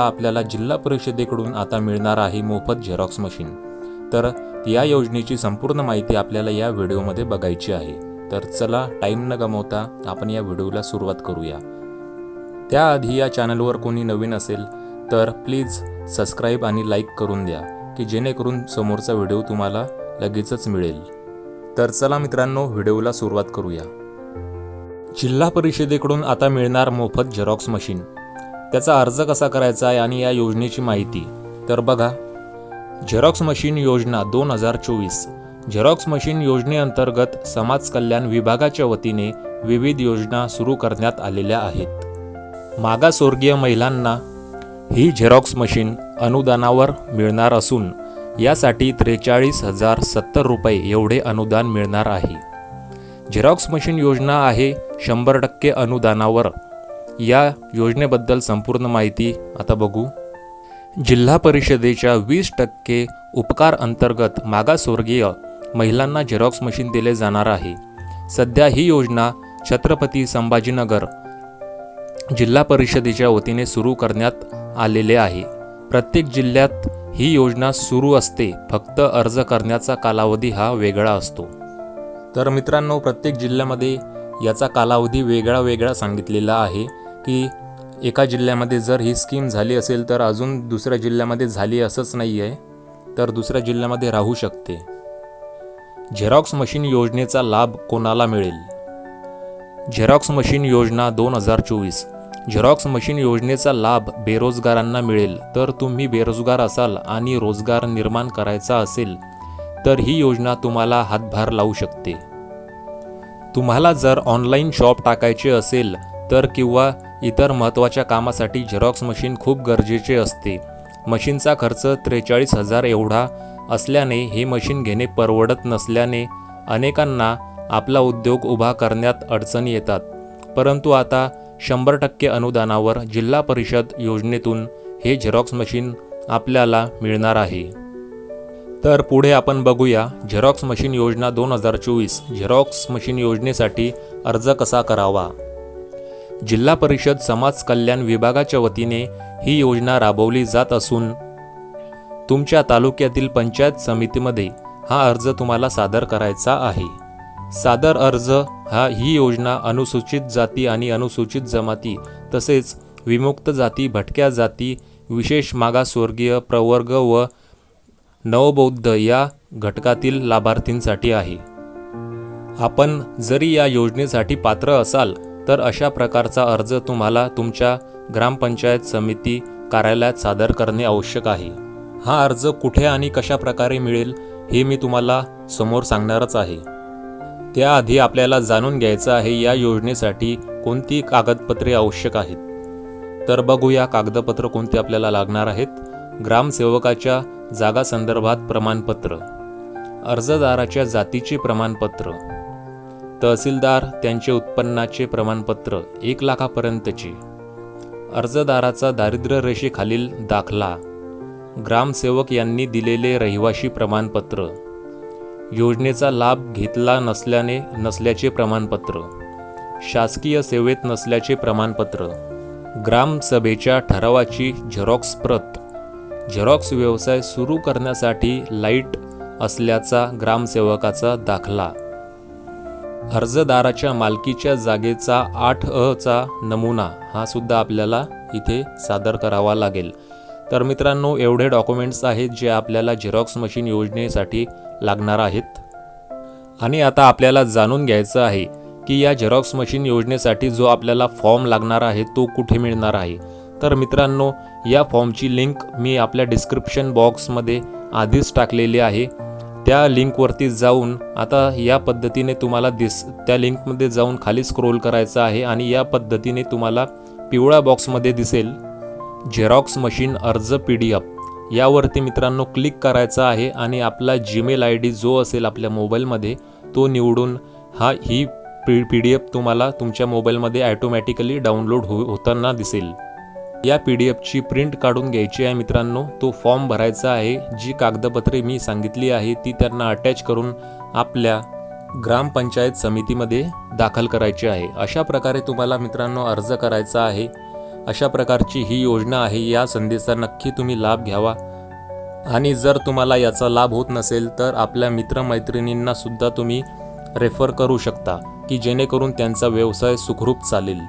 आपल्याला जिल्हा परिषदेकडून आता मिळणार आहे मोफत झेरॉक्स मशीन तर या योजनेची संपूर्ण माहिती आपल्याला या व्हिडिओमध्ये बघायची आहे. तर चला टाईम न गमावता आपण या व्हिडिओला सुरुवात करूया. त्याआधी या चॅनलवर कोणी नवीन असेल तर प्लीज सबस्क्राईब आणि लाईक करून द्या की जेणेकरून समोरचा व्हिडिओ तुम्हाला लगेचच मिळेल. तर चला मित्रांनो व्हिडिओला सुरुवात करूया. जिल्हा परिषदेकडून आता मिळणार मोफत झेरॉक्स मशीन त्याचा अर्ज कसा करायचा आहे आणि या योजनेची माहिती? तर बघा झेरॉक्स मशीन योजना दोन हजार चोवीस. झेरॉक्स मशीन योजनेअंतर्गत समाज कल्याण विभागाच्या वतीने विविध योजना सुरू करण्यात आलेल्या आहेत. मागासवर्गीय महिलांना ही झेरॉक्स मशीन अनुदानावर मिळणार असून यासाठी त्रेचाळीस हजार सत्तर रुपये एवढे अनुदान मिळणार आहे. झेरॉक्स मशीन योजना आहे शंभर टक्के अनुदानावर. या योजनेबद्दल संपूर्ण माहिती आता बघू. जिल्हा परिषदेच्या वीस टक्के उपकार अंतर्गत मागासवर्गीय महिलांना झेरॉक्स मशीन दिले जाणार आहे. सध्या ही योजना छत्रपती संभाजीनगर जिल्हा परिषदेच्या वतीने सुरू करण्यात आलेले आहे. प्रत्येक जिल्ह्यात ही योजना सुरू असते फक्त अर्ज करण्याचा कालावधी हा वेगळा असतो. तर मित्रांनो प्रत्येक जिल्ह्यामध्ये याचा कालावधी वेगळा वेगळा सांगितलेला आहे. की एका जिल्ह्यामध्ये जर ही स्कीम झाली असेल तर अजून दुसऱ्या जिल्ह्यामध्ये झाली असंच नाही आहे तर दुसऱ्या जिल्ह्यामध्ये राहू शकते. झेरॉक्स मशीन योजनेचा लाभ कोणाला मिळेल? झेरॉक्स मशीन योजना दोन हजार चोवीस. झेरॉक्स मशीन योजनेचा लाभ बेरोजगारांना मिळेल तर तुम्ही बेरोजगार असाल आणि रोजगार निर्माण करायचा असेल तर ही योजना तुम्हाला हातभार लावू शकते. तुम्हाला जर ऑनलाईन शॉप टाकायचे असेल तर किंवा इतर महत्त्वाच्या कामासाठी झेरॉक्स मशीन खूप गरजेचे असते. मशीनचा खर्च त्रेचाळीस हजार एवढा असल्याने हे मशीन घेणे परवडत नसल्याने अनेकांना आपला उद्योग उभा करण्यात अडचणी येतात. परंतु आता शंभर टक्के अनुदानावर जिल्हा परिषद योजनेतून हे झेरॉक्स मशीन आपल्याला मिळणार आहे. तर पुढे आपण बघूया झेरॉक्स मशीन योजना दोन हजार चोवीस. झेरॉक्स मशीन योजनेसाठी अर्ज कसा करावा? जिल्हा परिषद समाज कल्याण विभागाच्या वतीने ही योजना राबवली जात असून तुमच्या तालुक्यातील पंचायत समितीमध्ये हा अर्ज तुम्हाला सादर करायचा आहे. सादर अर्ज हा ही योजना अनुसूचित जाती आणि अनुसूचित जमाती तसेच विमुक्त जाती भटक्या जाती विशेष मागासवर्गीय प्रवर्ग व नवबौद्ध या घटकातील लाभार्थींसाठी आहे. आपण जरी या योजनेसाठी पात्र असाल तर अशा प्रकारचा अर्ज तुम्हाला तुमच्या ग्रामपंचायत समिती कार्यालयात सादर करणे आवश्यक आहे. हा अर्ज कुठे आणि कशा प्रकारे मिळेल हे मी तुम्हाला समोर सांगणारच आहे. त्याआधी आपल्याला जाणून घ्यायचं आहे या योजनेसाठी कोणती कागदपत्रे आवश्यक आहेत. तर बघूया कागदपत्र कोणते आपल्याला लागणार आहेत. ग्रामसेवकाच्या जागा संदर्भात प्रमाणपत्र. अर्जदाराच्या जातीचे प्रमाणपत्र. तहसीलदार त्यांचे उत्पन्नाचे प्रमाणपत्र एक लाखापर्यंतचे. अर्जदाराचा दारिद्र्य रेषेखालील दाखला. ग्रामसेवक यांनी दिलेले रहिवाशी प्रमाणपत्र. योजनेचा लाभ घेतला नसल्याने नसल्याचे प्रमाणपत्र. शासकीय सेवेत नसल्याचे प्रमाणपत्र. ग्रामसभेच्या ठरावाची झेरॉक्स प्रत. झेरॉक्स व्यवसाय सुरू करण्यासाठी लाइट असल्याचा ग्रामसेवकाचा दाखला. अर्जदाराच्या मालकीच्या जागेचा आठ अचा नमुना हा सुद्धा आपल्याला इथे सादर करावा लागेल. तर मित्रांनो एवढे डॉक्युमेंट्स आहेत जे आपल्याला झेरॉक्स मशीन योजनेसाठी लागणार आहेत. आणि आता आपल्याला जाणून घ्यायचं आहे की या झेरॉक्स मशीन योजनेसाठी जो आपल्याला फॉर्म लागणार आहे तो कुठे मिळणार आहे. तर मित्रांनो या फॉर्मची लिंक मी आपल्या डिस्क्रिप्शन बॉक्समध्ये आधीच टाकलेली आहे. त्या लिंकवरती जाऊन आता या पद्धतीने तुम्हाला दिस त्या लिंकमध्ये जाऊन खाली स्क्रोल करायचं आहे आणि या पद्धतीने तुम्हाला पिवळ्या बॉक्समध्ये दिसेल झेरॉक्स मशीन अर्ज पी डी एफ यावरती मित्रांनो क्लिक करायचं आहे आणि आपला जीमेल आय डी जो असेल आपल्या मोबाईलमध्ये तो निवडून हा ही पी पी डी एफ तुम्हाला तुमच्या मोबाईलमध्ये ॲटोमॅटिकली डाउनलोड हो होताना दिसेल. या पी डी एफची प्रिंट काढून घ्यायची आहे मित्रांनो. तो फॉर्म भरायचा आहे. जी कागदपत्रे मी सांगितली आहे ती त्यांना अटॅच करून आपल्या ग्रामपंचायत समितीमध्ये दाखल करायची आहे. अशा प्रकारे तुम्हाला मित्रांनो अर्ज करायचा आहे. अशा प्रकारची ही योजना आहे. या संधीचा नक्की तुम्ही लाभ घ्यावा. आणि जर तुम्हाला याचा लाभ होत नसेल तर आपल्या मित्रमैत्रिणींना सुद्धा तुम्ही रेफर करू शकता की जेणेकरून त्यांचा व्यवसाय सुखरूप चालेल.